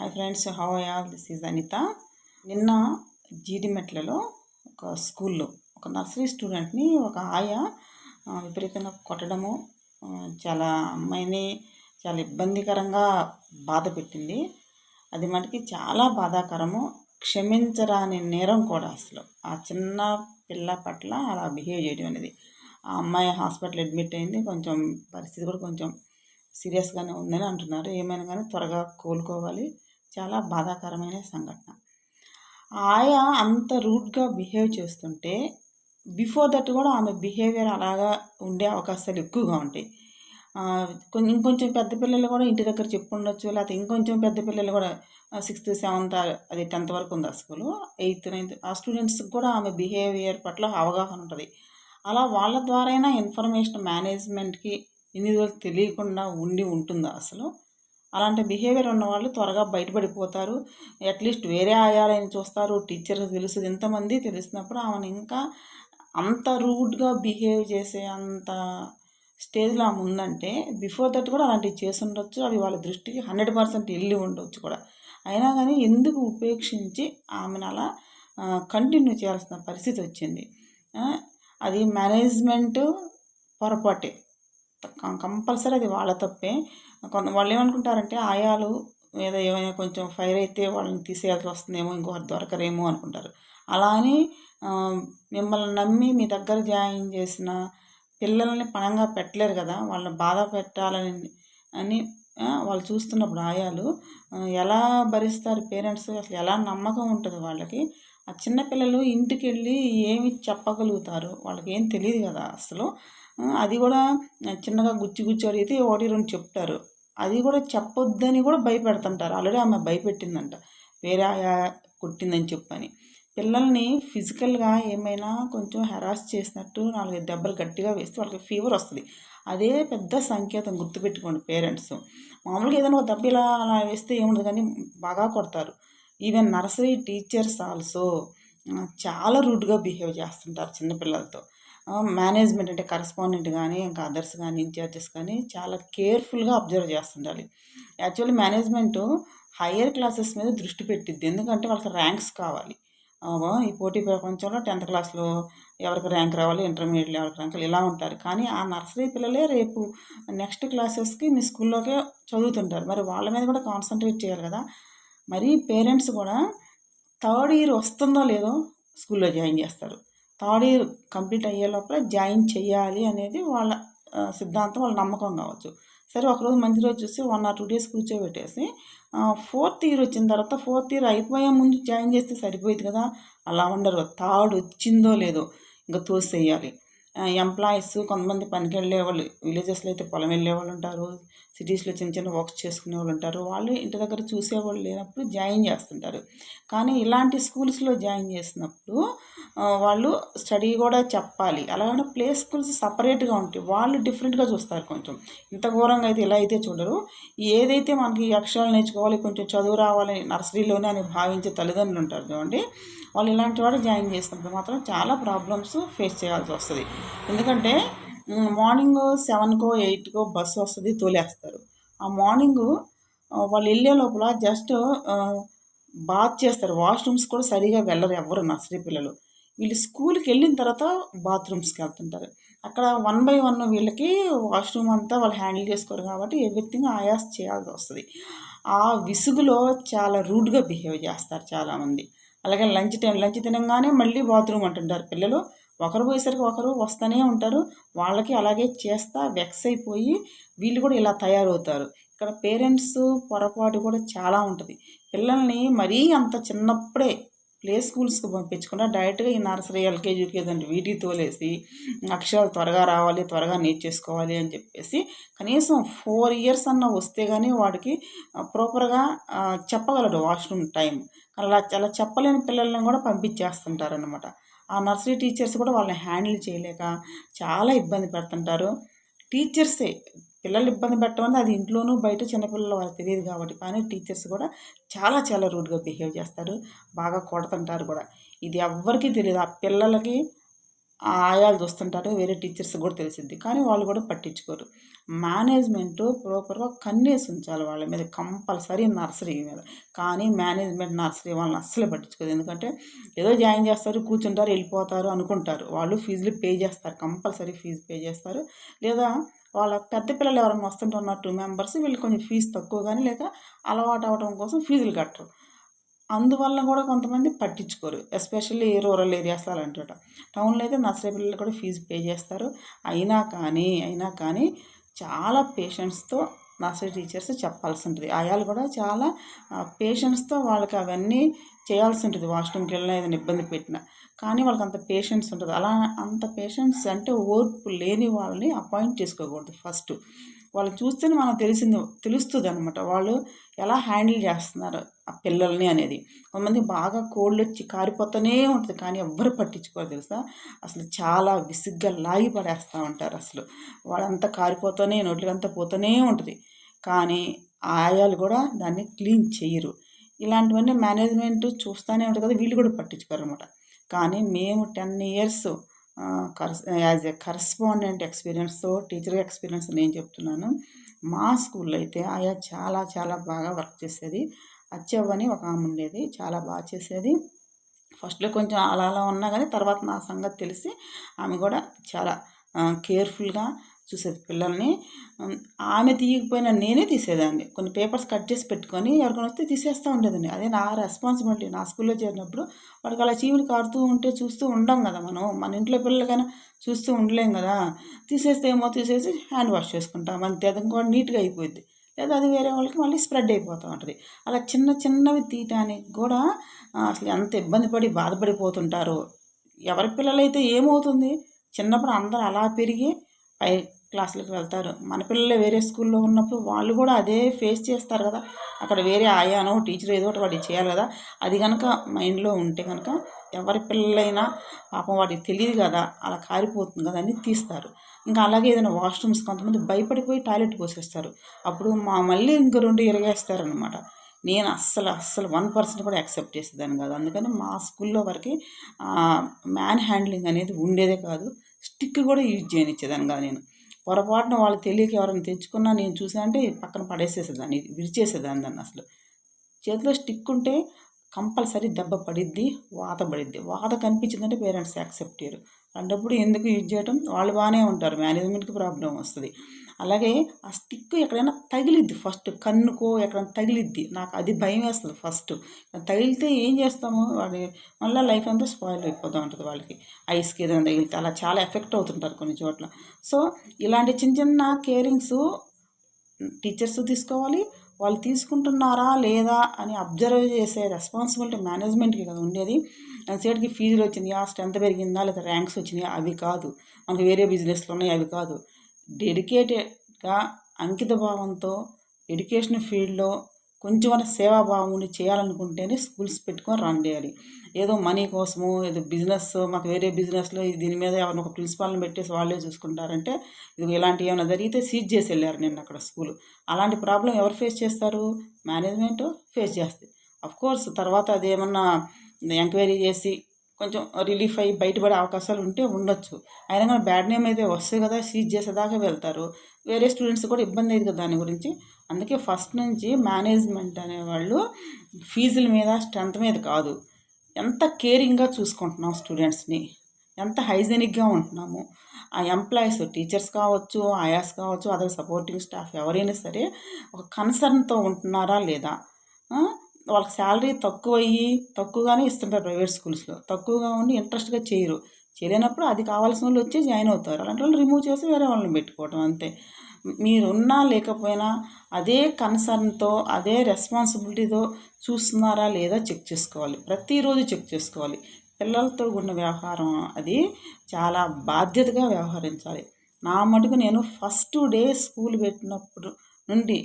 Hi friends how all this is Anitha నిన్న జీడిమెట్లలో ఒక స్కూల్లో ఒక నర్సరీ స్టూడెంట్ని ఒక ఆయ విపరీతంగా కొట్టడము చాలా అమ్మాయిని చాలా ఇబ్బందికరంగా బాధ పెట్టింది. అది మనకి చాలా బాధాకరము క్షమించరాని నేరం కూడా అసలు. ఆ చిన్న పిల్ల పట్ల అలా బిహేవ్ చేయడం అనేది. ఆ అమ్మాయి హాస్పిటల్ అడ్మిట్ అయింది కొంచెం పరిస్థితి కూడా కొంచెం సీరియస్గానే ఉందని అంటున్నారు. ఏమైనా కానీ త్వరగా కోలుకోవాలి. చాలా బాధాకరమైన సంఘటన. ఆయా అంత రూడ్గా బిహేవ్ చేస్తుంటే బిఫోర్ దట్ కూడా ఆమె బిహేవియర్ అలాగా ఉండే అవకాశాలు ఎక్కువగా ఉంటాయి. కొంచెం ఇంకొంచెం పెద్ద పిల్లలు కూడా ఇంటి దగ్గర చెప్పుండొచ్చు లేకపోతే ఇంకొంచెం పెద్ద పిల్లలు కూడా సిక్స్త్ సెవెంత్ అది టెన్త్ వరకు ఉంది ఆ స్కూలు? ఎయిత్ నైన్త్ ఆ స్టూడెంట్స్కి కూడా ఆమె బిహేవియర్ పట్ల అవగాహన ఉంటుంది. అలా వాళ్ళ ద్వారా అయినా ఇన్ఫర్మేషన్ మేనేజ్మెంట్కి ఇన్ని రోజులు తెలియకుండా ఉండి ఉంటుందా అసలు? అలాంటి బిహేవియర్ ఉన్న వాళ్ళు త్వరగా బయటపడిపోతారు. అట్లీస్ట్ వేరే ఆయాలని చూస్తారు. టీచర్ తెలుసు. ఎంతమంది తెలిసినప్పుడు ఆమెను ఇంకా అంత రూడ్గా బిహేవ్ చేసే అంత స్టేజ్లో ఆమె ఉందంటే బిఫోర్ దట్ కూడా అలాంటివి చేసి ఉండొచ్చు. అవి వాళ్ళ దృష్టికి హండ్రెడ్ పర్సెంట్ వెళ్ళి ఉండొచ్చు కూడా. అయినా కానీ ఎందుకు ఉపేక్షించి ఆమెను అలా కంటిన్యూ చేయాల్సిన పరిస్థితి వచ్చింది? అది మేనేజ్మెంట్ పొరపాటే. కంపల్సరీ అది వాళ్ళ తప్పే. కొంత వాళ్ళు ఏమనుకుంటారంటే ఆయాలు ఏదో ఏమైనా కొంచెం ఫైర్ అయితే వాళ్ళని తీసేయాల్సి వస్తుందేమో ఇంకొకరు దొరకరేమో అనుకుంటారు. అలా అని మిమ్మల్ని నమ్మి మీ దగ్గర జాయిన్ చేసిన పిల్లల్ని పణంగా పెట్టలేరు కదా వాళ్ళని బాధ పెట్టాలని అని వాళ్ళు చూస్తున్నప్పుడు ఆయాలు ఎలా భరిస్తారు పేరెంట్స్? అసలు ఎలా నమ్మకం ఉంటుంది వాళ్ళకి? ఆ చిన్నపిల్లలు ఇంటికి వెళ్ళి ఏమి చెప్పగలుగుతారు? వాళ్ళకి ఏం తెలియదు కదా అసలు. అది కూడా చిన్నగా గుచ్చి గుచ్చి అడిగితే ఒకటి రెండు చెప్తారు. అది కూడా చెప్పొద్దని కూడా భయపెడుతుంటారు. ఆల్రెడీ ఆమె భయపెట్టిందంట. వేరే ఆయా కొట్టిందని చెప్పని. పిల్లల్ని ఫిజికల్గా ఏమైనా కొంచెం హెరాస్ చేసినట్టు నాలుగైదు దెబ్బలు గట్టిగా వేస్తే వాళ్ళకి ఫీవర్ వస్తుంది. అదే పెద్ద సంకేతం గుర్తుపెట్టుకోండి పేరెంట్స్. మామూలుగా ఏదైనా ఒక దెబ్బ ఇలా అలా వేస్తే ఏముండదు కానీ బాగా కొడతారు. ఈవెన్ నర్సరీ టీచర్స్ ఆల్సో చాలా రూడ్గా బిహేవ్ చేస్తుంటారు చిన్నపిల్లలతో. మేనేజ్మెంట్ అంటే కరస్పాండెంట్ కానీ ఇంకా అదర్స్ కానీ ఇన్ఛార్జెస్ కానీ చాలా కేర్ఫుల్గా అబ్జర్వ్ చేస్తుండాలి. యాక్చువల్లీ మేనేజ్మెంట్ హయ్యర్ క్లాసెస్ మీద దృష్టి పెట్టిద్ది. ఎందుకంటే వాళ్ళకి ర్యాంక్స్ కావాలి. ఈ పోటీ ప్రపంచంలో టెన్త్ క్లాస్లో ఎవరికి ర్యాంక్ రావాలి ఇంటర్మీడియట్లో ఎవరికి ర్యాంక్ ఇలా ఉంటారు. కానీ ఆ నర్సరీ పిల్లలే రేపు నెక్స్ట్ క్లాసెస్కి మీ స్కూల్లోకే చదువుతుంటారు. మరి వాళ్ళ మీద కూడా కాన్సన్ట్రేట్ చేయాలి కదా. మరి పేరెంట్స్ కూడా థర్డ్ ఇయర్ వస్తుందో లేదో స్కూల్లో జాయిన్ చేస్తారు. థర్డ్ ఇయర్ కంప్లీట్ అయ్యే లోపల జాయిన్ చేయాలి అనేది వాళ్ళ సిద్ధాంతం వాళ్ళ నమ్మకం కావచ్చు. సరే ఒకరోజు మంచి రోజు చూసి వన్ ఆర్ టూ డేస్ కూర్చోబెట్టేసి ఫోర్త్ ఇయర్ వచ్చిన తర్వాత ఫోర్త్ ఇయర్ అయిపోయే ముందు జాయిన్ చేస్తే సరిపోయేది కదా? అలా ఉండరు. థర్డ్ వచ్చిందో లేదో ఇంకా తోసేయాలి. ఎంప్లాయీస్ కొంతమంది పనికి వెళ్ళే వాళ్ళు విలేజెస్లో అయితే పొలం వెళ్ళే వాళ్ళు ఉంటారు. సిటీస్లో చిన్న చిన్న వర్క్స్ చేసుకునే వాళ్ళు ఉంటారు. వాళ్ళు ఇంటి దగ్గర చూసేవాళ్ళు లేనప్పుడు జాయిన్ చేస్తుంటారు. కానీ ఇలాంటి స్కూల్స్లో జాయిన్ చేసినప్పుడు వాళ్ళు స్టడీ కూడా చెప్పాలి. అలాగే ప్లే స్కూల్స్ సపరేట్గా ఉంటాయి. వాళ్ళు డిఫరెంట్గా చూస్తారు కొంచెం. ఇంత ఘోరంగా అయితే ఇలా అయితే చూడరు. ఏదైతే మనకి అక్షరాలు నేర్చుకోవాలి కొంచెం చదువు రావాలని నర్సరీలోనే అని భావించే తల్లిదండ్రులు ఉంటారు చూడండి వాళ్ళు ఇలాంటి వాడు జాయిన్ చేసినప్పుడు మాత్రం చాలా ప్రాబ్లమ్స్ ఫేస్ చేయాల్సి వస్తుంది. ఎందుకంటే మార్నింగ్ సెవెన్కో ఎయిట్కో బస్సు వస్తుంది తోలేస్తారు. ఆ మార్నింగ్ వాళ్ళు వెళ్ళే లోపల జస్ట్ బాత్ చేస్తారు. వాష్రూమ్స్ కూడా సరిగా వెళ్ళరు ఎవరు నర్సరీ పిల్లలు. వీళ్ళు స్కూల్కి వెళ్ళిన తర్వాత బాత్రూమ్స్కి వెళ్తుంటారు. అక్కడ వన్ బై వన్ వీళ్ళకి వాష్రూమ్ అంతా వాళ్ళు హ్యాండిల్ చేసుకోరు కాబట్టి ఎవ్రీథింగ్ ఆయాస్ చేయాల్సి వస్తుంది. ఆ విసుగులో చాలా రూడ్గా బిహేవ్ చేస్తారు చాలామంది. అలాగే లంచ్ టైం లంచ్ తినగానే మళ్ళీ బాత్రూమ్ అంటుంటారు పిల్లలు. ఒకరు పోయేసరికి ఒకరు వస్తూనే ఉంటారు. వాళ్ళకి అలాగే చేస్తా వెక్స్ అయిపోయి వీళ్ళు కూడా ఇలా తయారవుతారు. ఇక్కడ పేరెంట్స్ పొరపాటు కూడా చాలా ఉంటుంది. పిల్లల్ని మరీ అంత చిన్నప్పుడే ప్లే స్కూల్స్కి పంపించకుండా డైరెక్ట్గా ఈ నర్సరీ ఎల్కేజీ యూకేజీ అంటే వీటికి తోలేసి అక్షరాలు త్వరగా రావాలి త్వరగా నేర్చేసుకోవాలి అని చెప్పేసి కనీసం ఫోర్ ఇయర్స్ అన్న వస్తే కానీ వాడికి ప్రాపర్గా చెప్పగలడు వాష్రూమ్ టైం అలా అలా చెప్పలేని పిల్లల్ని కూడా పంపించేస్తుంటారు అనమాట ఆ నర్సరీ టీచర్స్ కూడా వాళ్ళని హ్యాండిల్ చేయలేక చాలా ఇబ్బంది పెడుతుంటారు. టీచర్సే పిల్లలు ఇబ్బంది పెట్టమని అది ఇంట్లోనూ బయట చిన్నపిల్లలు వాళ్ళకి తెలియదు కాబట్టి కానీ టీచర్స్ కూడా చాలా చాలా రూడ్గా బిహేవ్ చేస్తారు. బాగా కొడుతుంటారు కూడా. ఇది ఎవ్వరికీ తెలియదు. ఆ పిల్లలకి ఆయాలు చూస్తుంటారు వేరే టీచర్స్ కూడా తెలిసిద్ది. కానీ వాళ్ళు కూడా పట్టించుకోరు. మేనేజ్మెంట్ ప్రాపర్గా కన్నేసి ఉంచాలి వాళ్ళ మీద కంపల్సరీ నర్సరీ మీద. కానీ మేనేజ్మెంట్ నర్సరీ వాళ్ళని అస్సలు పట్టించుకోదు ఎందుకంటే ఏదో జాయిన్ చేస్తారు కూర్చుంటారు వెళ్ళిపోతారు అనుకుంటారు. వాళ్ళు ఫీజులు పే చేస్తారు కంపల్సరీ ఫీజు పే చేస్తారు. లేదా వాళ్ళ పెద్ద పిల్లలు ఎవరైనా వస్తుంటున్నారు టూ మెంబర్స్ వీళ్ళు కొంచెం ఫీజు తక్కువ కానీ లేక అలవాటు అవడం కోసం ఫీజులు కట్టరు. అందువల్ల కూడా కొంతమంది పట్టించుకోరు. ఎస్పెషల్లీ రూరల్ ఏరియాస్లో అలాంటి టౌన్లో అయితే నర్సరీ పిల్లలు కూడా ఫీజు పే చేస్తారు. అయినా కానీ అయినా కానీ చాలా పేషెంట్స్తో నర్సరీ టీచర్స్ చెప్పాల్సి ఉంటుంది. ఆయాలు కూడా చాలా పేషెంట్స్తో వాళ్ళకి అవన్నీ చేయాల్సి ఉంటుంది. వాష్రూమ్కి వెళ్ళినా ఏదైనా ఇబ్బంది పెట్టినా. కానీ వాళ్ళకి అంత పేషెన్స్ ఉంటుంది అలా అంత పేషెన్స్ అంటే ఓర్పు లేని వాళ్ళని అపాయింట్ చేసుకోకూడదు ఫస్ట్. వాళ్ళు చూస్తేనే మనకు తెలిసింది తెలుస్తుంది అనమాట వాళ్ళు ఎలా హ్యాండిల్ చేస్తున్నారు ఆ పిల్లల్ని అనేది. కొంతమంది బాగా కోళ్ళు వచ్చి కారిపోతూనే ఉంటుంది కానీ ఎవ్వరు పట్టించుకోరు తెలుసా? అసలు చాలా విసుగ్గా లాగి పడేస్తూ ఉంటారు అసలు. వాళ్ళంతా కారిపోతూనే నోట్లంతా పోతూనే ఉంటుంది. కానీ ఆయాలు కూడా దాన్ని క్లీన్ చేయరు. ఇలాంటివన్నీ మేనేజ్మెంట్ చూస్తూనే ఉంటుంది కదా వీళ్ళు కూడా పట్టించుకోరు అనమాట కానీ మేము టెన్ ఇయర్స్ కరస్ యాజ్ ఎ కరస్పాండెంట్ ఎక్స్పీరియన్స్తో టీచర్ ఎక్స్పీరియన్స్ నేను చెప్తున్నాను. మా స్కూల్లో అయితే ఆయా చాలా చాలా బాగా వర్క్ చేసేది. అచ్చవ్వని ఒక ఆమె ఉండేది. చాలా బాగా చేసేది. ఫస్ట్లో కొంచెం అలా అలా ఉన్నా కానీ తర్వాత నా సంగతి తెలిసి ఆమె కూడా చాలా కేర్ఫుల్గా చూసేది పిల్లల్ని. ఆమె తీయకపోయినా నేనే తీసేదాన్ని. కొన్ని పేపర్స్ కట్ చేసి పెట్టుకొని ఎవరికైనా వస్తే తీసేస్తూ ఉండేదండి అదే నా రెస్పాన్సిబిలిటీ నా స్కూల్లో చేరినప్పుడు వాడికి అలా చీవులు కారుతూ ఉంటే చూస్తూ ఉండం కదా మనం. మన ఇంట్లో పిల్లలకైనా చూస్తూ ఉండలేం కదా. తీసేస్తే ఏమో తీసేసి హ్యాండ్ వాష్ చేసుకుంటాం. అంతే. అది కూడా నీట్గా అయిపోయింది లేదా అది వేరే వాళ్ళకి మళ్ళీ స్ప్రెడ్ అయిపోతూ ఉంటుంది. అలా చిన్న చిన్నవి తీయటానికి కూడా అసలు ఎంత ఇబ్బంది పడి బాధపడిపోతుంటారు. ఎవరి పిల్లలైతే ఏమవుతుంది? చిన్నప్పుడు అందరూ అలా పెరిగి పై క్లాసులకు వెళ్తారు. మన పిల్లలు వేరే స్కూల్లో ఉన్నప్పుడు వాళ్ళు కూడా అదే ఫేస్ చేస్తారు కదా. అక్కడ వేరే ఆయానో టీచర్ ఏదో ఒకటి వాటికి చేయాలి కదా. అది కనుక మైండ్లో ఉంటే కనుక ఎవరి పిల్లలైనా పాపం వాటికి తెలియదు కదా. అలా కారిపోతుంది కదా అని తీస్తారు. ఇంకా అలాగే ఏదైనా వాష్రూమ్స్ కొంతమంది భయపడిపోయి టాయిలెట్ పోసేస్తారు. అప్పుడు మా మళ్ళీ ఇంక రెండు ఇరగేస్తారనమాట నేను అస్సలు అస్సలు వన్ పర్సెంట్ కూడా యాక్సెప్ట్ చేసేదాన్ని కాదు. అందుకని మా స్కూల్లో వరకు మ్యాన్ హ్యాండ్లింగ్ అనేది ఉండేదే కాదు. స్టిక్ కూడా యూజ్ చేయనిచ్చేదాన్ని కాదు నేను. పొరపాటున వాళ్ళు తెలియక ఎవరైనా తెచ్చుకున్నా నేను చూసా అంటే పక్కన పడేసేసేదాన్ని విరిచేసేదాన్ని దాన్ని అసలు. చేతిలో స్టిక్ ఉంటే కంపల్సరీ దెబ్బ పడిద్ది వాత పడిద్ది. వాత కనిపించిందంటే పేరెంట్స్ యాక్సెప్ట్ చేయరు. అలాంటప్పుడు ఎందుకు యూజ్ చేయడం వాళ్ళు బాగానే ఉంటారు. మేనేజ్మెంట్కి ప్రాబ్లం వస్తుంది. అలాగే ఆ స్టిక్ ఎక్కడైనా తగిలిద్ది ఫస్ట్ కన్నుకో ఎక్కడైనా తగిలిద్ది. నాకు అది భయం వేస్తుంది ఫస్ట్. తగిలితే ఏం చేస్తాము? వాడి మళ్ళీ లైఫ్ అంతా స్పాయిల్ అయిపోతూ ఉంటుంది వాళ్ళకి. ఐస్కి ఏదైనా తగిలితే అలా చాలా ఎఫెక్ట్ అవుతుంటారు కొన్ని చోట్ల. సో ఇలాంటి చిన్న చిన్న కేరింగ్స్ టీచర్స్ తీసుకోవాలి. వాళ్ళు తీసుకుంటున్నారా లేదా అని అబ్జర్వ్ చేసే రెస్పాన్సిబిలిటీ మేనేజ్మెంట్కి కదా ఉండేది. సేటికి ఫీజులు వచ్చినాయా? స్ట్రెంత్ పెరిగిందా? లేదా ర్యాంక్స్ వచ్చినాయా? అవి కాదు. మనకు వేరే బిజినెస్లు ఉన్నాయి అవి కాదు. డెడికేటెడ్గా అంకితభావంతో ఎడ్యుకేషన్ ఫీల్డ్లో కొంచెం సేవాభావం చేయాలనుకుంటేనే స్కూల్స్ పెట్టుకొని రన్ చేయాలి. ఏదో మనీ కోసము ఏదో బిజినెస్ మాకు వేరే బిజినెస్లో దీని మీద ఎవరిని ఒక ప్రిన్సిపాల్ని పెట్టేసి వాళ్ళే చూసుకుంటారంటే ఇది ఇలాంటివి ఏమైనా జరిగితే సీజ్ చేసి వెళ్ళారు నేను అక్కడ స్కూల్. అలాంటి ప్రాబ్లం ఎవరు ఫేస్ చేస్తారు? మేనేజ్మెంట్ ఫేస్ చేస్తుంది కోర్స్ తర్వాత అదేమన్నా ఎంక్వైరీ చేసి కొంచెం రిలీఫ్ అయ్యి బయటపడే అవకాశాలు ఉంటే ఉండొచ్చు. అయినా కానీ బ్యాడ్ నేమ్ అయితే వస్తుంది కదా సీజ్ చేసేదాకా వెళ్తారు. వేరే స్టూడెంట్స్ కూడా ఇబ్బంది అయ్యింది కదా దాని గురించి. అందుకే ఫస్ట్ నుంచి మేనేజ్మెంట్ అనేవాళ్ళు ఫీజుల మీద స్ట్రెంత్ మీద కాదు. ఎంత కేరింగ్గా చూసుకుంటున్నాం స్టూడెంట్స్ని ఎంత హైజెనిక్గా ఉంటున్నాము. ఆ ఎంప్లాయీస్ టీచర్స్ కావచ్చు ఆయాస్ కావచ్చు అదర్ సపోర్టింగ్ స్టాఫ్ ఎవరైనా సరే ఒక కన్సర్న్తో ఉంటున్నారా లేదా? వాళ్ళకి శాలరీ తక్కువ అయ్యి తక్కువగానే ఇస్తుంటారు ప్రైవేట్ స్కూల్స్లో తక్కువగా ఉండి ఇంట్రెస్ట్గా చేయరు. చేయలేనప్పుడు అది కావాల్సిన వాళ్ళు వచ్చి జాయిన్ అవుతారు. అలాంటి వాళ్ళు రిమూవ్ చేసి వేరే వాళ్ళని పెట్టుకోవటం అంతే. మీరున్నా లేకపోయినా అదే కన్సర్న్తో అదే రెస్పాన్సిబిలిటీతో చూస్తున్నారా లేదా చెక్ చేసుకోవాలి. ప్రతిరోజు చెక్ చేసుకోవాలి. పిల్లలతో ఉన్న వ్యవహారం అది చాలా బాధ్యతగా వ్యవహరించాలి. నా మటుకు నేను ఫస్ట్ డే స్కూల్ పెట్టినప్పుడు నుండి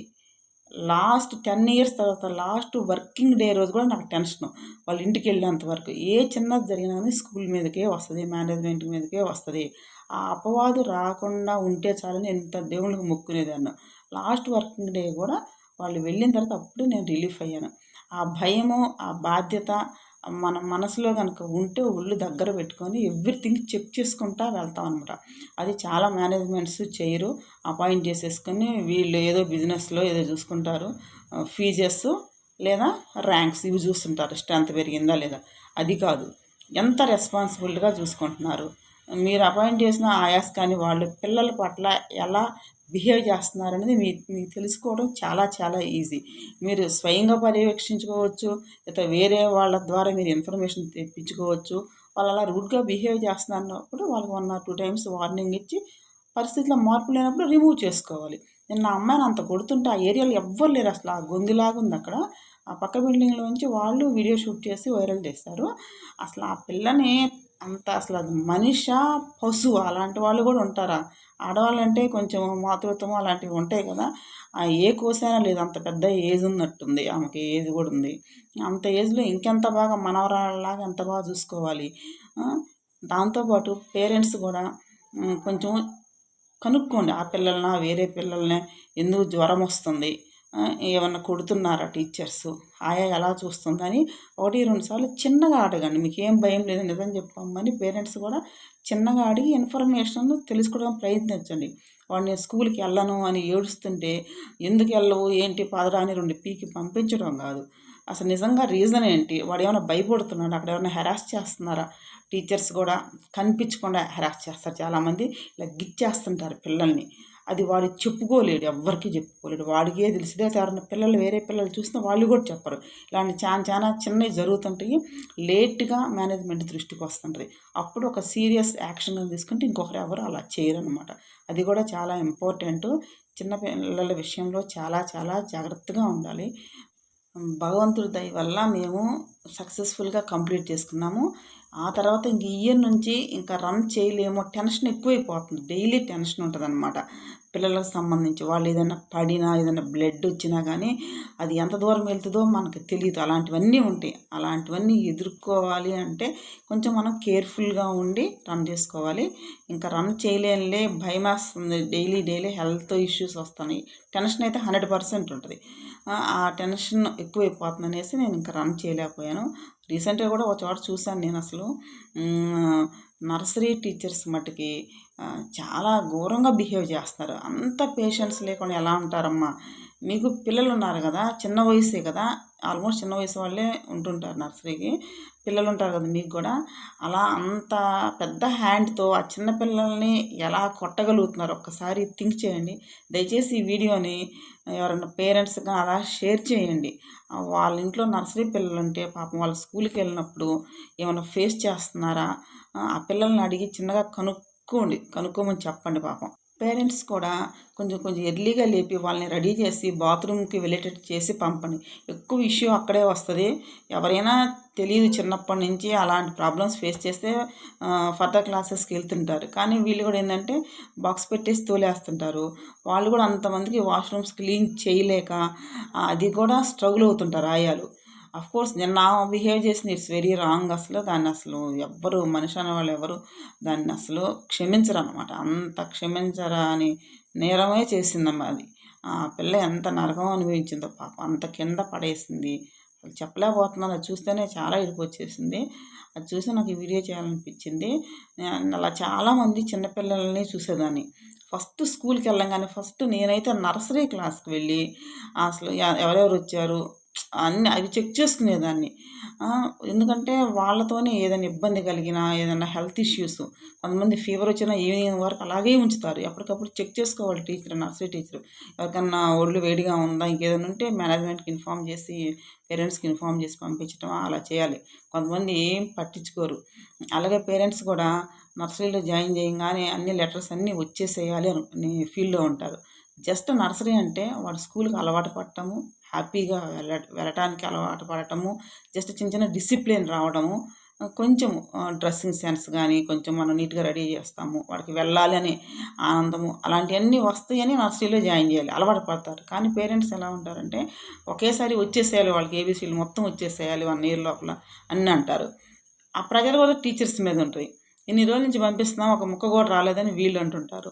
లాస్ట్ టెన్ ఇయర్స్ తర్వాత లాస్ట్ వర్కింగ్ డే రోజు కూడా నాకు టెన్షన్. వాళ్ళ ఇంటికి వెళ్ళేంత వరకు. ఏ చిన్నది జరిగినా కానీ స్కూల్ మీదకే వస్తుంది మేనేజ్మెంట్ మీదకే వస్తుంది. ఆ అపవాదు రాకుండా ఉంటే చాలని ఎంత దేవుళ్ళకి మొక్కునేదాన్ని. లాస్ట్ వర్కింగ్ డే కూడా వాళ్ళు వెళ్ళిన తర్వాత అప్పుడు నేను రిలీఫ్ అయ్యాను. ఆ భయము ఆ బాధ్యత మన మనసులో కనుక ఉంటే ఒళ్ళు దగ్గర పెట్టుకొని ఎవ్రీథింగ్ చెక్ చేసుకుంటా వెళ్తాం అనమాట అది చాలా మేనేజ్మెంట్స్ చేయరు. అపాయింట్ చేసేసుకొని వీళ్ళు ఏదో బిజినెస్లో ఏదో చూసుకుంటారు. ఫీజెస్ లేదా ర్యాంక్స్ ఇవి చూస్తుంటారు. స్ట్రెంత్ పెరిగిందా లేదా? అది కాదు. ఎంత రెస్పాన్సిబుల్గా చూసుకుంటున్నారు? మీరు అపాయింట్ చేసిన ఆయాస్ కానీ వాళ్ళు పిల్లల పట్ల ఎలా బిహేవ్ చేస్తున్నారనేది మీ మీకు తెలుసుకోవడం చాలా చాలా ఈజీ. మీరు స్వయంగా పర్యవేక్షించుకోవచ్చు లేదా వేరే వాళ్ళ ద్వారా మీరు ఇన్ఫర్మేషన్ తెప్పించుకోవచ్చు వాళ్ళు అలా రూడ్గా బిహేవ్ చేస్తున్నప్పుడు వాళ్ళకి one or two times warning ఇచ్చి పరిస్థితిలో మార్పు లేనప్పుడు రిమూవ్ చేసుకోవాలి. నేను నా అమ్మాయిని అంత కొడుతుంటే ఆ ఏరియాలో ఎవ్వరు లేరు అసలు. ఆ గొంతులాగా ఉంది అక్కడ. ఆ పక్క బిల్డింగ్లోంచి వాళ్ళు వీడియో షూట్ చేసి వైరల్ చేస్తారు. అసలు ఆ పిల్లని అంత అసలు అది మనిష పశువు? అలాంటి వాళ్ళు కూడా ఉంటారా? ఆడవాళ్ళంటే కొంచెం మాతృత్వం అలాంటివి ఉంటాయి కదా. ఆ ఏ కోసైనా లేదు అంత పెద్ద ఏజ్ ఉన్నట్టుంది ఆమెకి ఏజ్ కూడా ఉంది. అంత ఏజ్లో ఇంకెంత బాగా మనవరాళ్ళలాగా ఎంత బాగా చూసుకోవాలి? దాంతోపాటు పేరెంట్స్ కూడా కొంచెం కనుక్కోండి ఆ పిల్లలన వేరే పిల్లల్ని ఎందుకు జ్వరం వస్తుంది? ఏమన్నా కొడుతున్నారా టీచర్స్? ఆయా ఎలా చూస్తుందని ఒకటి రెండు సార్లు చిన్నగా అడగండి. మీకు ఏం భయం లేదు నిజం చెప్పమని పేరెంట్స్ కూడా చిన్నగా అడిగి ఇన్ఫర్మేషన్ తెలుసుకోవడానికి ప్రయత్నించండి. వాడిని స్కూల్కి వెళ్ళను అని ఏడుస్తుంటే ఎందుకు వెళ్ళవు? ఏంటి? పదరా అని రెండు పీకి పంపించడం కాదు. అసలు నిజంగా రీజన్ ఏంటి? వాడు ఏమైనా భయపడుతున్నాడు? అక్కడ ఏమైనా హెరాస్ చేస్తున్నారా? టీచర్స్ కూడా కనిపించకుండా హెరాస్ చేస్తారు చాలామంది. ఇలా గిచ్చేస్తుంటారు పిల్లల్ని. అది వాడు చెప్పుకోలేడు ఎవ్వరికీ చెప్పుకోలేడు. వాడికే తెలిసిదే ఎవరైనా పిల్లలు వేరే పిల్లలు చూసినా వాళ్ళు కూడా చెప్పరు. ఇలాంటి చాలా చాలా చిన్నవి జరుగుతుంటాయి. లేట్గా మేనేజ్మెంట్ దృష్టికి వస్తుంటుంది. అప్పుడు ఒక సీరియస్ యాక్షన్ తీసుకుంటే ఇంకొకరు ఎవరు అలా చేయరు అనమాట అది కూడా చాలా ఇంపార్టెంట్. చిన్న పిల్లల విషయంలో చాలా చాలా జాగ్రత్తగా ఉండాలి. భగవంతుడి దయ వల్ల మేము సక్సెస్ఫుల్గా కంప్లీట్ చేసుకున్నాము. ఆ తర్వాత ఇంక ఇయర్ నుంచి ఇంకా రన్ చేయలేమో టెన్షన్ ఎక్కువైపోతుంది. డైలీ టెన్షన్ ఉంటుంది అనమాట పిల్లలకు సంబంధించి వాళ్ళు ఏదైనా పడినా ఏదైనా బ్లడ్ వచ్చినా కానీ అది ఎంత దూరం వెళ్తుందో మనకు తెలియదు అలాంటివన్నీ ఉంటాయి. అలాంటివన్నీ ఎదుర్కోవాలి అంటే కొంచెం మనం కేర్ఫుల్గా ఉండి రన్ చేసుకోవాలి. ఇంకా రన్ చేయలేనిలే భయం వేస్తుంది డైలీ డైలీ హెల్త్ ఇష్యూస్ వస్తున్నాయి టెన్షన్ అయితే హండ్రెడ్ పర్సెంట్ ఉంటుంది. ఆ టెన్షన్ ఎక్కువైపోతుంది అనేసి నేను ఇంకా రన్ చేయలేకపోయాను. రీసెంట్గా కూడా ఒక చోట చూశాను నేను అసలు. నర్సరీ టీచర్స్ మట్టుకి చాలా ఘోరంగా బిహేవ్ చేస్తారు. అంత పేషెన్స్ లేకుండా ఎలా ఉంటారమ్మా? మీకు పిల్లలు ఉన్నారు కదా చిన్న వయసే కదా ఆల్మోస్ట్ చిన్న వయసు వాళ్ళే ఉంటుంటారు నర్సరీకి పిల్లలు ఉంటారు కదా మీకు కూడా అలా అంత పెద్ద హ్యాండ్తో ఆ చిన్న పిల్లల్ని ఎలా కొట్టగలుగుతున్నారు? ఒక్కసారి థింక్ చేయండి. దయచేసి ఈ వీడియోని ఎవరైనా పేరెంట్స్ కానీ అలా షేర్ చేయండి. వాళ్ళ ఇంట్లో నర్సరీ పిల్లలు ఉంటే పాపం వాళ్ళ స్కూల్కి వెళ్ళినప్పుడు ఏమైనా ఫేస్ చేస్తున్నారా? ఆ పిల్లల్ని అడిగి చిన్నగా కనుక్కోండి. కనుక్కోమని చెప్పండి పాపం. పేరెంట్స్ కూడా కొంచెం కొంచెం ఎర్లీగా లేపి వాళ్ళని రెడీ చేసి బాత్రూమ్కి వెళ్ళేటట్టు చేసి పంపండి. ఎక్కువ ఇష్యూ అక్కడే వస్తుంది. ఎవరైనా తెలియదు చిన్నప్పటి నుంచి అలాంటి ప్రాబ్లమ్స్ ఫేస్ చేస్తే ఫర్దర్ క్లాసెస్కి వెళ్తుంటారు. కానీ వీళ్ళు కూడా ఏంటంటే బాక్స్ పెట్టేసి తోలేస్తుంటారు. వాళ్ళు కూడా అంతమందికి వాష్రూమ్స్ క్లీన్ చేయలేక అది కూడా స్ట్రగుల్ అవుతుంటారు ఆయాలు. అఫ్ కోర్స్ నేను నా బిహేవ్ చేసింది ఇట్స్ వెరీ రాంగ్ అసలు. దాన్ని అసలు ఎవ్వరు మనిషి అనే వాళ్ళు ఎవరు దాన్ని అసలు క్షమించరు అనమాట అంత క్షమించరా అని నేరమే చేసిందమ్మా అది. ఆ పిల్ల ఎంత నరకం అనుభవించిందో పాప. అంత కింద పడేసింది. అసలు చెప్పలేకపోతున్నాను. అది చూస్తేనే చాలా ఇరుకు వచ్చేసింది. అది చూసి నాకు ఈ వీడియో చేయాలనిపించింది. అలా చాలామంది చిన్నపిల్లల్ని చూసేదాన్ని. ఫస్ట్ స్కూల్కి వెళ్ళంగానే ఫస్ట్ నేనైతే నర్సరీ క్లాస్కి వెళ్ళి అసలు ఎవరెవరు వచ్చారు? అన్ని అవి చెక్ చేసుకునేదాన్ని. ఎందుకంటే వాళ్ళతోనే ఏదైనా ఇబ్బంది కలిగినా ఏదైనా హెల్త్ ఇష్యూస్ కొంతమంది ఫీవర్ వచ్చినా ఈవినింగ్ వరకు అలాగే ఉంచుతారు. ఎప్పటికప్పుడు చెక్ చేసుకోవాలి టీచర్ నర్సరీ టీచర్. ఎవరికన్నా ఒళ్ళు వేడిగా ఉందా ఇంకేదైనా ఉంటే మేనేజ్మెంట్కి ఇన్ఫామ్ చేసి పేరెంట్స్కి ఇన్ఫామ్ చేసి పంపించడం అలా చేయాలి. కొంతమంది ఏం పట్టించుకోరు. అలాగే పేరెంట్స్ కూడా నర్సరీలో జాయిన్ చేయగానే అన్ని లెటర్స్ అన్నీ వచ్చేసేయాలి అని ఫీల్డ్లో ఉంటారు. జస్ట్ నర్సరీ అంటే వాడు స్కూల్కి అలవాటు పడటము హ్యాపీగా వెళ్ళ వెళ్ళటానికి అలవాటు పడటము జస్ట్ చిన్న చిన్న డిసిప్లిన్ రావడము కొంచెం డ్రెస్సింగ్ సెన్స్ కానీ కొంచెం మనం నీట్గా రెడీ చేస్తాము వాడికి వెళ్ళాలి అనే ఆనందము అలాంటివన్నీ వస్తాయని నర్సరీలో జాయిన్ చేయాలి. అలవాటు పడతారు. కానీ పేరెంట్స్ ఎలా ఉంటారంటే ఒకేసారి వచ్చేసేయాలి వాళ్ళకి ఏబీసీలు మొత్తం వచ్చేసేయాలి వన్ ఇయర్ లోపల అన్నీ అంటారు. ఆ ప్రజలు కూడా టీచర్స్ మీద ఉంటుంది ఇన్ని రోజుల నుంచి పంపిస్తున్నాం ఒక ముక్క కూడా రాలేదని వీళ్ళు అంటుంటారు.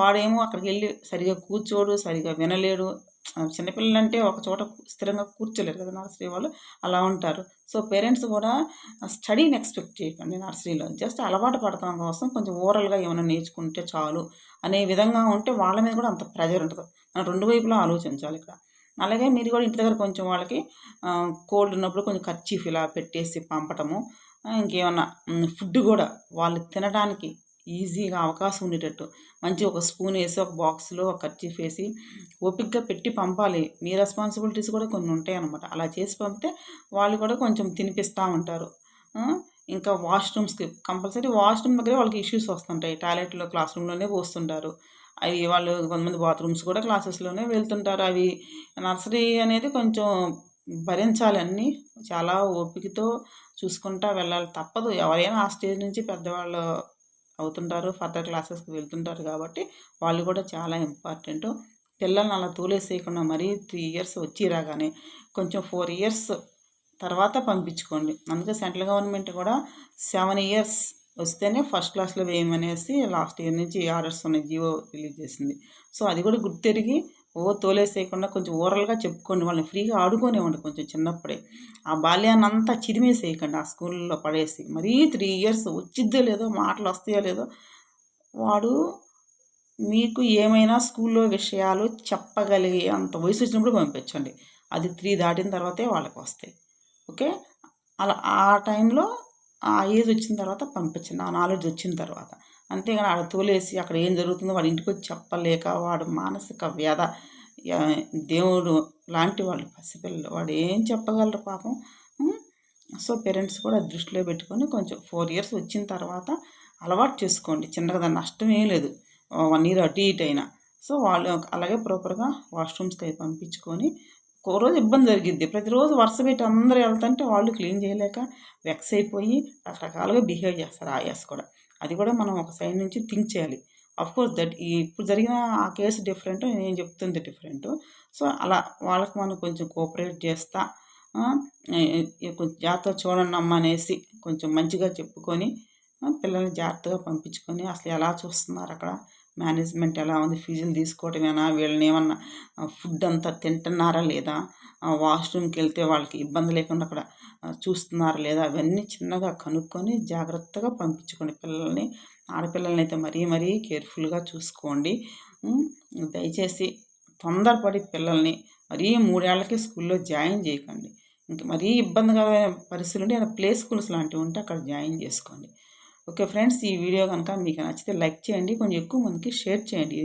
వాడేమో అక్కడికి వెళ్ళి సరిగా కూర్చోడు సరిగా వినలేడు చిన్నపిల్లలు అంటే ఒక చోట స్థిరంగా కూర్చోలేరు కదా నర్సరీ వాళ్ళు అలా ఉంటారు. సో పేరెంట్స్ కూడా స్టడీని ఎక్స్పెక్ట్ చేయకండి నర్సరీలో. జస్ట్ అలవాటు పడతాం కోసం కొంచెం ఓరల్గా ఏమైనా నేర్చుకుంటే చాలు అనే విధంగా ఉంటే వాళ్ళ మీద కూడా అంత ప్రెజర్ ఉంటుంది మనం రెండు వైపులా ఆలోచించాలి ఇక్కడ. అలాగే మీరు కూడా ఇంటి దగ్గర కొంచెం వాళ్ళకి కోల్డ్ ఉన్నప్పుడు కొంచెం ఖర్చీఫ్ ఇలా పెట్టేసి పంపటము ఇంకేమన్నా ఫుడ్ కూడా వాళ్ళు తినడానికి ఈజీగా అవకాశం ఉండేటట్టు. మంచి ఒక స్పూన్ వేసి ఒక బాక్స్లో ఒక కర్చీఫ్ వేసి ఓపిక్గా పెట్టి పంపాలి. మీ రెస్పాన్సిబిలిటీస్ కూడా కొన్ని ఉంటాయి అనమాట అలా చేసి పంపితే వాళ్ళు కూడా కొంచెం తినిపిస్తూ ఉంటారు. ఇంకా వాష్రూమ్స్కి కంపల్సరీ వాష్రూమ్ దగ్గర వాళ్ళకి ఇష్యూస్ వస్తుంటాయి. టాయిలెట్లో క్లాస్ రూమ్లోనే పోస్తుంటారు. అవి వాళ్ళు కొంతమంది బాత్రూమ్స్ కూడా క్లాసెస్లోనే వెళ్తుంటారు. అవి నర్సరీ అనేది కొంచెం భరించాలి అన్నీ. చాలా ఓపికతో చూసుకుంటా వెళ్ళాలి. తప్పదు. ఎవరైనా ఆ స్టేజ్ నుంచి పెద్దవాళ్ళు అవుతుంటారు ఫర్దర్ క్లాసెస్కి వెళ్తుంటారు కాబట్టి వాళ్ళు కూడా చాలా ఇంపార్టెంట్ పిల్లల్ని అలా తూలేసేయకుండా మరీ త్రీ ఇయర్స్ వచ్చి రాగానే కొంచెం ఫోర్ ఇయర్స్ తర్వాత పంపించుకోండి. అందుకే సెంట్రల్ గవర్నమెంట్ కూడా సెవెన్ ఇయర్స్ వస్తేనే ఫస్ట్ క్లాస్లో వేయమనేసి లాస్ట్ ఇయర్ నుంచి ఆర్డర్స్ ఉన్నాయి జియో రిలీజ్ చేసింది. సో అది కూడా గుర్తెరిగి ఓ తోలేసేయకుండా కొంచెం ఓరల్గా చెప్పుకోండి వాళ్ళని ఫ్రీగా ఆడుకోనివ్వండి కొంచెం చిన్నప్పుడే. ఆ బాల్యాన్ని అంతా చిరిమేసేయకండి. ఆ స్కూల్లో పడేసి మరీ త్రీ ఇయర్స్ వచ్చిద్దో లేదో మాటలు వస్తాయో లేదో వాడు మీకు ఏమైనా స్కూల్లో విషయాలు చెప్పగలిగే అంత వయసు వచ్చినప్పుడు పంపించండి. అది త్రీ దాటిన తర్వాతే వాళ్ళకి వస్తాయి. ఓకే? అలా ఆ టైంలో ఆ ఏజ్ వచ్చిన తర్వాత పంపించండి. ఆ నాలెడ్జ్ వచ్చిన తర్వాత. అంతేగాని ఆడ తోలేసి అక్కడ ఏం జరుగుతుందో వాడి ఇంటికి వచ్చి చెప్పలేక వాడు మానసిక వ్యధ. దేవుడు లాంటి వాళ్ళు పసిపిల్లలు. వాడు ఏం చెప్పగలరు పాపం? సో పేరెంట్స్ కూడా దృష్టిలో పెట్టుకొని కొంచెం ఫోర్ ఇయర్స్ వచ్చిన తర్వాత అలవాటు చేసుకోండి. చిన్నగా దాని నష్టమే లేదు. వన్ ఇయర్ అటు ఇటు అయినా. సో వాళ్ళు అలాగే ప్రాపర్గా వాష్రూమ్స్కి అవి పంపించుకొని ఒక రోజు ఇబ్బంది జరిగిద్ది ప్రతిరోజు వరుస పెట్టి అందరూ వెళ్తుంటే వాళ్ళు క్లీన్ చేయలేక వెక్స్ అయిపోయి రకరకాలుగా బిహేవ్ చేస్తారు ఆయాస్ కూడా. అది కూడా మనం ఒక సైడ్ నుంచి థింక్ చేయాలి. కోర్స్ దట్ ఈ ఇప్పుడు జరిగిన ఆ కేసు డిఫరెంట్ నేను చెప్తుంది డిఫరెంట్ సో అలా వాళ్ళకి మనం కొంచెం కోఆపరేట్ చేస్తా కొంచెం జాగ్రత్త చూడండి అమ్మ అనేసి కొంచెం మంచిగా చెప్పుకొని పిల్లల్ని జాగ్రత్తగా పంపించుకొని అసలు ఎలా చూస్తున్నారు అక్కడ? మేనేజ్మెంట్ ఎలా ఉంది ఫీజులు తీసుకోవటమేనా వీళ్ళని ఏమన్నా ఫుడ్ అంతా తింటున్నారా లేదా వాష్రూమ్కి వెళ్తే వాళ్ళకి ఇబ్బంది లేకుండా అక్కడ చూస్తున్నారా లేదా అవన్నీ చిన్నగా కనుక్కొని జాగ్రత్తగా పంపించుకోండి. పిల్లల్ని ఆడపిల్లల్ని అయితే మరీ మరీ కేర్ఫుల్గా చూసుకోండి. దయచేసి తొందరపడి పిల్లల్ని మరీ మూడేళ్ళకి స్కూల్లో జాయిన్ చేయకండి. ఇంకా మరీ ఇబ్బందిగా పరిస్థితులు ఉంటే ప్లే స్కూల్స్ లాంటివి ఉంటే అక్కడ జాయిన్ చేసుకోండి. ఓకే ఫ్రెండ్స్ ఈ వీడియో కనుక మీకు నచ్చితే లైక్ చేయండి కొంచెం ఎక్కువ మందికి షేర్ చేయండి.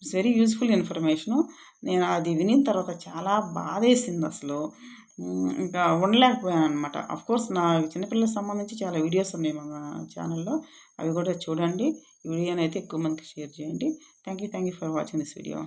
It's very useful information. నేను అది వినిన తర్వాత చాలా బాధేసింది అసలు. ఇంకా ఉండలేకపోయాను అనమాట కోర్స్ నా చిన్నపిల్లలకు సంబంధించి చాలా వీడియోస్ ఉన్నాయి మన ఛానల్లో. అవి కూడా చూడండి. ఈ వీడియోని అయితే ఎక్కువ మందికి షేర్ చేయండి. Thank you thank you for watching this video